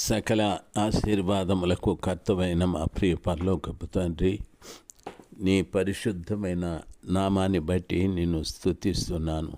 సకల ఆశీర్వాదములకు కర్తమైన మా ప్రియ పరలోకపు తండ్రి నీ పరిశుద్ధమైన నామాన్ని బట్టి నిన్ను స్తుతిస్తున్నాను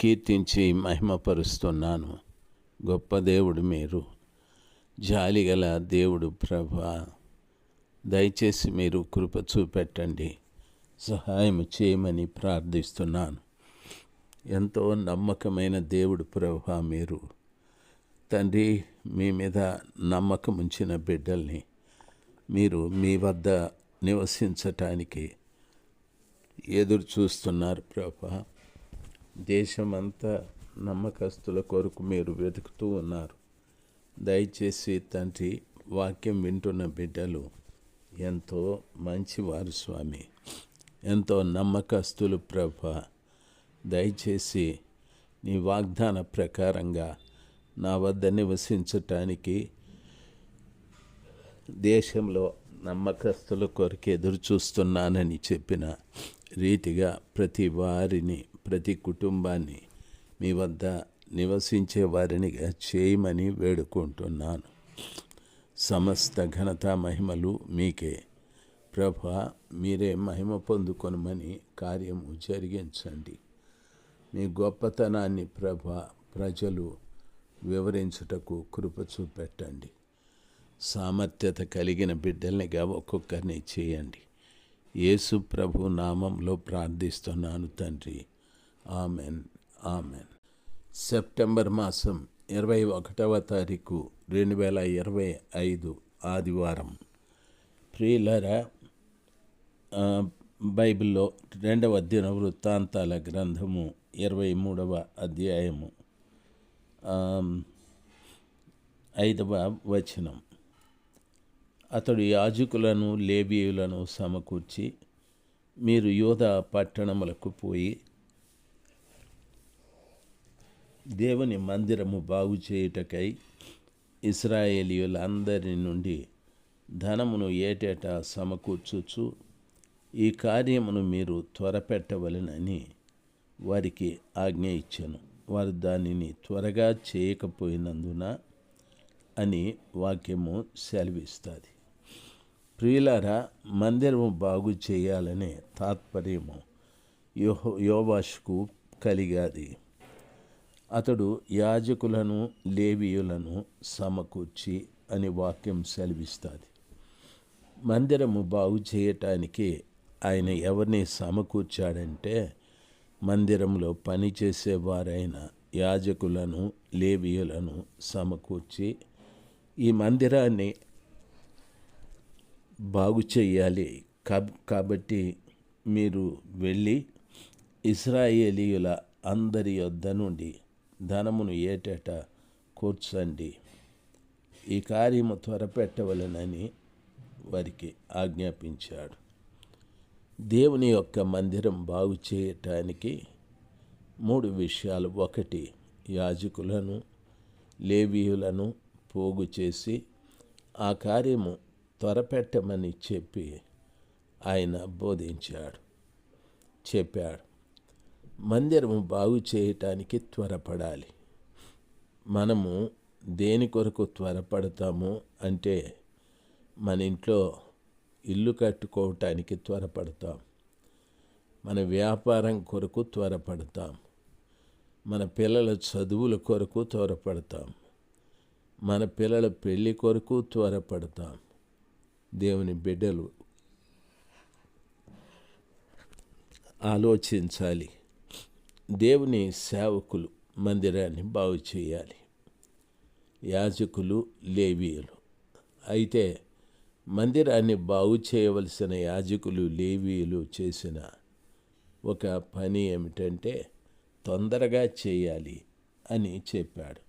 కీర్తించి మహిమపరుస్తున్నాను. గొప్ప దేవుడు మీరు జాలిగల దేవుడు ప్రభా. దయచేసి మీరు కృప చూపెట్టండి సహాయం చేయమని ప్రార్థిస్తున్నాను. ఎంతో నమ్మకమైన దేవుడు ప్రభా మీరు. తండ్రి మీ మీద నమ్మకం ఉంచిన బిడ్డల్ని మీరు మీ వద్ద నివసించటానికి ఎదురు చూస్తున్నారు ప్రభా. దేశమంతా నమ్మకస్తుల కొరకు మీరు వెతుకుతూ ఉన్నారు. దయచేసి తండ్రి వాక్యం వింటున్న బిడ్డలు ఎంతో మంచివారు స్వామి. ఎంతో నమ్మకస్తులు ప్రభ. దయచేసి నీ వాగ్దాన ప్రకారంగా నా వద్ద నివసించటానికి దేశంలో నమ్మకస్తుల కొరకు ఎదురు చూస్తున్నానని చెప్పిన రీతిగా ప్రతి వారిని ప్రతి కుటుంబాన్ని మీ వద్ద నివసించే వారినిగా చేయమని వేడుకుంటున్నాను. సమస్త ఘనత మహిమలు మీకే. ప్రభ మీరే మహిమ పొందుకొనమని కార్యము జరిగించండి. మీ గొప్పతనాన్ని ప్రభ ప్రజలు వివరించుటకు కృప చూపెట్టండి. సామర్థ్యత కలిగిన బిడ్డల్నిగా ఒక్కొక్కరిని చేయండి. యేసు ప్రభు నామంలో ప్రార్థిస్తున్నాను తండ్రి. ఆమెన్. ఆమెన్. సెప్టెంబర్ మాసం ఇరవై ఒకటవ తారీఖు రెండు వేల ఇరవై ఐదు ఆదివారం. ప్రియులరా బైబిల్లో రెండవ దిన వృత్తాంతాల గ్రంథము ఇరవై మూడవ అధ్యాయము ఐదవ వచనం. అతడు యాజకులను లేబీయులను సమకూర్చి మీరు యోధ పట్టణములకు పోయి దేవుని మందిరము బాగు చేయుటకై ఇస్రాయేలీయులందరి నుండి ధనమును ఏటేటా సమకూర్చుచు ఈ కార్యమును మీరు త్వరపెట్టవలెనని వారికి ఆజ్ఞ ఇచ్చాను. వారు దానిని త్వరగా చేయకపోయినందున అని వాక్యము సెలవిస్తుంది. ప్రియులారా మందిరము బాగు చేయాలనే తాత్పర్యము యోహో యోవాషుకు కలిగాది. అతడు యాజకులను లేవీయులను సమకూర్చి అని వాక్యం సెలవిస్తుంది. మందిరము బాగు చేయటానికి ఆయన ఎవరిని సమకూర్చాడంటే మందిరంలో పనిచేసేవారైన యాజకులను లేవీయులను సమకూర్చి ఈ మందిరాన్ని బాగు చేయాలి. కాబ- కాబట్టి మీరు వెళ్ళి ఇస్రాయేలీయుల అందరి యొద్ద నుండి ధనమును ఏటేటా కూర్చండి. ఈ కార్యము త్వరపెట్టవలనని వారికి ఆజ్ఞాపించాడు. దేవుని యొక్క మందిరం బాగు చేయటానికి మూడు విషయాలు. ఒకటి యాజకులను లేవీయులను పోగు చేసి ఆ కార్యము త్వరపెట్టమని చెప్పి ఆయన బోధించాడు. చెప్పాడు మందిరము బాగు చేయటానికి త్వరపడాలి. మనము దేని కొరకు త్వరపడతాము అంటే మన ఇంట్లో ఇల్లు కట్టుకోవటానికి త్వరపడతాం. మన వ్యాపారం కొరకు త్వరపడతాం. మన పిల్లల చదువుల కొరకు త్వరపడతాం. మన పిల్లల పెళ్ళి కొరకు త్వరపడతాం. దేవుని బిడ్డలు ఆలోచించాలి. దేవుని సేవకులు మందిరాన్ని బాగు చేయాలి యాజకులు లేవీయులు అయితే మందిరాన్ని బాగు చేయవలసిన యాజకులు లేవీలు చేసిన ఒక పని ఏమిటంటే తొందరగా చేయాలి అని చెప్పాడు.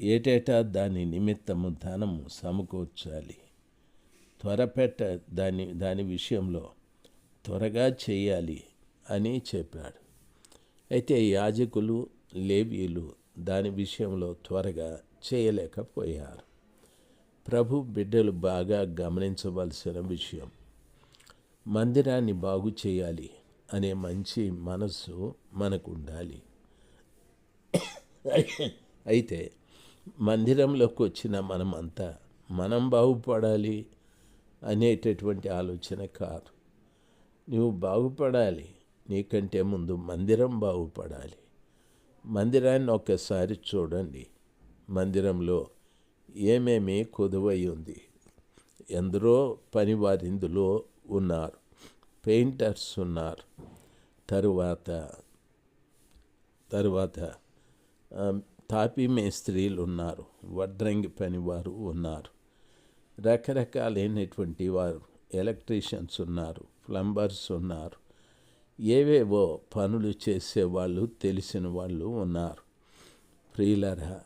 ఏటేటా దాని నిమిత్తము ధనము సమకూర్చాలి. త్వరపెట్ట దాని దాని విషయంలో త్వరగా చేయాలి అని చెప్పాడు. అయితే యాజకులు లేవీలు దాని విషయంలో త్వరగా చేయలేకపోయారు. ప్రభు బిడ్డలు బాగా గమనించవలసిన విషయం. మందిరాన్ని బాగు చేయాలి అనే మంచి మనస్సు మనకు ఉండాలి అయితే మందిరంలోకి వచ్చిన మనమంతా మనం బాగుపడాలి అనేటటువంటి ఆలోచన కాదు. నువ్వు బాగుపడాలి నీకంటే ముందు మందిరం బాగుపడాలి. మందిరాన్ని ఒక్కసారి చూడండి. మందిరంలో ఏమేమి కొదువై ఉంది ఎందరో పనివారిందులో ఉన్నారు. పెయింటర్స్ ఉన్నారు. తరువాత తరువాత తాపీ మేస్త్రీలు ఉన్నారు వడ్రంగి పనివారు ఉన్నారు. రకరకాలైనటువంటి వారు ఎలక్ట్రీషియన్స్ ఉన్నారు ప్లంబర్స్ ఉన్నారు. ఏవేవో పనులు చేసేవాళ్ళు తెలిసిన వాళ్ళు ఉన్నారు. ప్రియులరా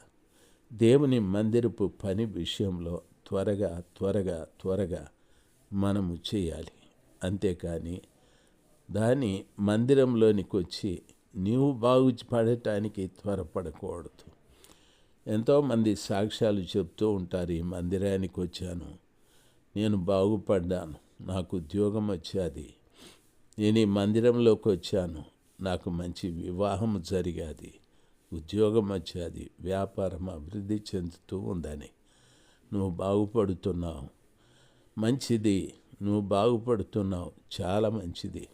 దేవుని మందిరపు పని విషయంలో త్వరగా త్వరగా త్వరగా మనము చేయాలి. అంతేకాని దాని మందిరంలోనికి వచ్చి నీవు బాగుపడటానికి త్వరపడకూడదు. ఎంతోమంది సాక్ష్యాలు చెప్తూ ఉంటారు ఈ మందిరానికి వచ్చాను నేను బాగుపడ్డాను నాకు ఉద్యోగం వచ్చేది నేను ఈ మందిరంలోకి వచ్చాను నాకు మంచి వివాహం జరిగాది ఉద్యోగం వచ్చేది వ్యాపారం అభివృద్ధి చెందుతూ ఉందని నువ్వు బాగుపడుతున్నావు. మంచిది. నువ్వు బాగుపడుతున్నావు. చాలా మంచిది.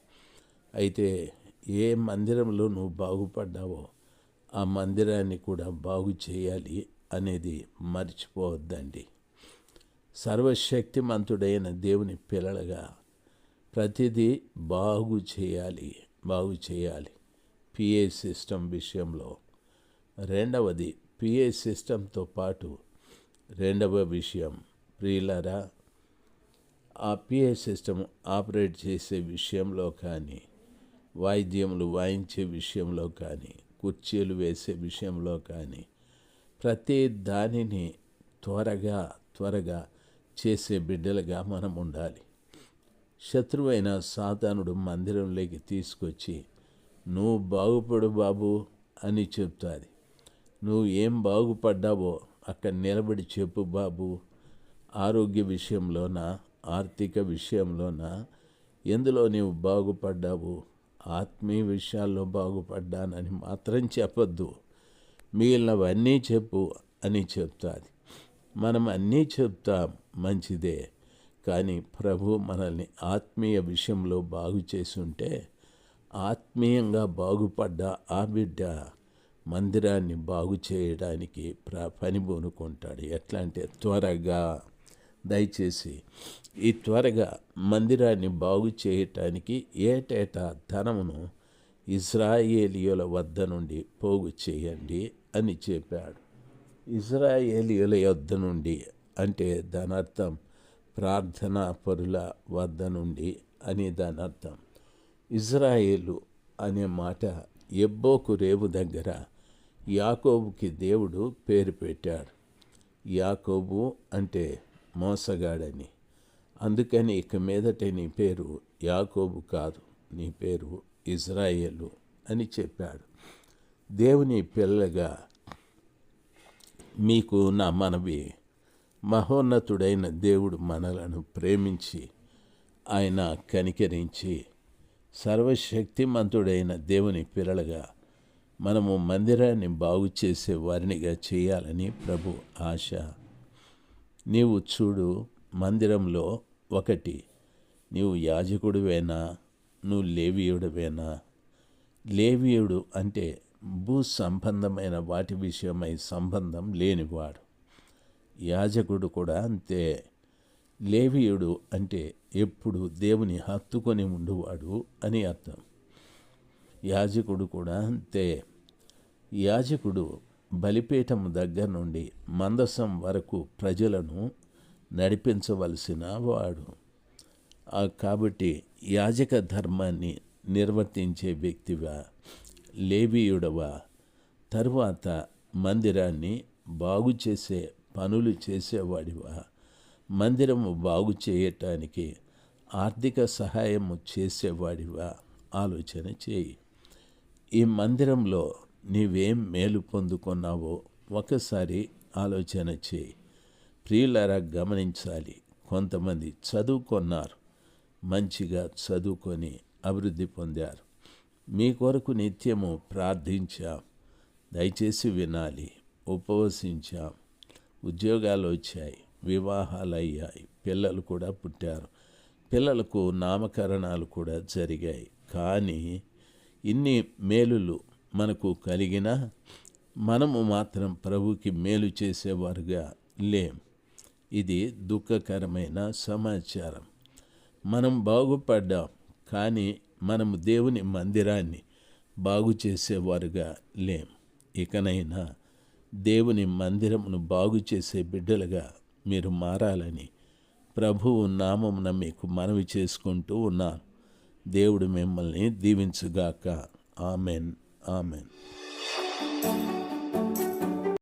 అయితే ఏ మందిరంలో నువ్వు బాగుపడ్డావో ఆ మందిరాన్ని కూడా బాగు చేయాలి అనేది మర్చిపోవద్దండి. సర్వశక్తిమంతుడైన దేవుని పిల్లలుగా ప్రతిదీ బాగు చేయాలి బాగు చేయాలి. పిఏ సిస్టమ్ విషయంలో రెండవది పిఏ సిస్టంతో పాటు రెండవ విషయం ప్రియులరా ఆ పిఏ సిస్టమ్ ఆపరేట్ చేసే విషయంలో కానీ వాయిద్యములు వాయించే విషయంలో కానీ కుర్చీలు వేసే విషయంలో కానీ ప్రతి దానిని త్వరగా త్వరగా చేసే బిడ్డలుగా మనం ఉండాలి. శత్రువైన సాతానుడు మందిరంలోకి తీసుకొచ్చి నువ్వు బాగుపడు బాబు అని చెప్తాది. నువ్వు ఏం బాగుపడ్డావో అక్కడ నిలబడి చెప్పు బాబు. ఆరోగ్య విషయంలోనా ఆర్థిక విషయంలోనా ఎందులో నీవు బాగుపడ్డావు? ఆత్మీయ విషయాల్లో బాగుపడ్డానని మాత్రం చెప్పొద్దు. మిగిలినవన్నీ చెప్పు అని చెప్తాది. మనం అన్నీ చెప్తాం మంచిదే. కానీ ప్రభు మనల్ని ఆత్మీయ విషయంలో బాగు చేసుంటే ఆత్మీయంగా బాగుపడ్డ ఆ బిడ్డ. మందిరాన్ని బాగు చేయడానికి ప్ర పని పూనుకుంటాడు. ఎట్లా అంటే త్వరగా దయచేసి ఈ త్వరగా మందిరాన్ని బాగు చేయటానికి ఏటేటా ధనమును ఇజ్రాయేలియుల వద్ద నుండి పోగు చేయండి అని చెప్పాడు. ఇజ్రాయేలియుల యొద్ద నుండి అంటే దాని అర్థం ప్రార్థనా పరుల వద్ద నుండి అని దాని అర్థం ఇజ్రాయేలు అనే మాట ఎబ్బోకు రేవు దగ్గర యాకోబుకి దేవుడు పేరు పెట్టాడు. యాకోబు అంటే మోసగాడని. అందుకని ఇక మీదట నీ పేరు యాకోబు కాదు నీ పేరు ఇజ్రాయేలు అని చెప్పాడు. దేవుని పిల్లగా మీకు నా మనవి మహోన్నతుడైన దేవుడు మనలను ప్రేమించి ఆయన కనికరించి సర్వశక్తిమంతుడైన దేవుని పిల్లలుగా మనము మందిరాన్ని బాగు చేసే వారినిగా చేయాలని ప్రభు ఆశ. నీవు చూడు మందిరంలో ఒకటి నీవు యాజకుడివేనా? నువ్వు లేవీయుడివేనా? లేవీయుడు అంటే భూ సంబంధమైన వాటి విషయమై సంబంధం లేనివాడు. యాజకుడు కూడా అంతే. లేవీయుడు అంటే ఎప్పుడు దేవుని హత్తుకొని ఉండువాడు అని అర్థం. యాజకుడు కూడా అంతే. యాజకుడు బలిపీఠం దగ్గర నుండి మందసం వరకు ప్రజలను నడిపించవలసిన వాడు. కాబట్టి యాజక ధర్మాన్ని నిర్వర్తించే వ్యక్తివా లేవీయుడవా? తరువాత మందిరాన్ని బాగు చేసే పనులు చేసేవాడివా? మందిరము బాగు చేయటానికి ఆర్థిక సహాయము చేసేవాడివా? ఆలోచన చేయి. ఈ మందిరంలో నీవేం మేలు పొందుకున్నావో ఒకసారి ఆలోచన చేయి. ప్రియులరా గమనించాలి. కొంతమంది చదువుకున్నారు. మంచిగా చదువుకొని అభివృద్ధి పొందారు. మీ కొరకు నిత్యము ప్రార్థించాం. దయచేసి వినాలి. ఉపవసించాం. ఉద్యోగాలు వచ్చాయి. వివాహాలు అయ్యాయి పిల్లలు కూడా పుట్టారు. పిల్లలకు నామకరణాలు కూడా జరిగాయి. కానీ ఇన్ని మేలులు మనకు కలిగిన మనము మాత్రం ప్రభుకి మేలు చేసేవారుగా లేం. ఇది దుఃఖకరమైన సమాచారం. మనం బాగుపడ్డాం కానీ మనము దేవుని మందిరాన్ని బాగు చేసేవారుగా లేం. ఇకనైనా దేవుని మందిరమును బాగు చేసే బిడ్డలుగా మీరు మారాలని ప్రభువు నామమున మీకు మనవి చేసుకుంటూ ఉన్నాను. దేవుడు మిమ్మల్ని దీవించుగాక. ఆమెన్. ఆమెన్.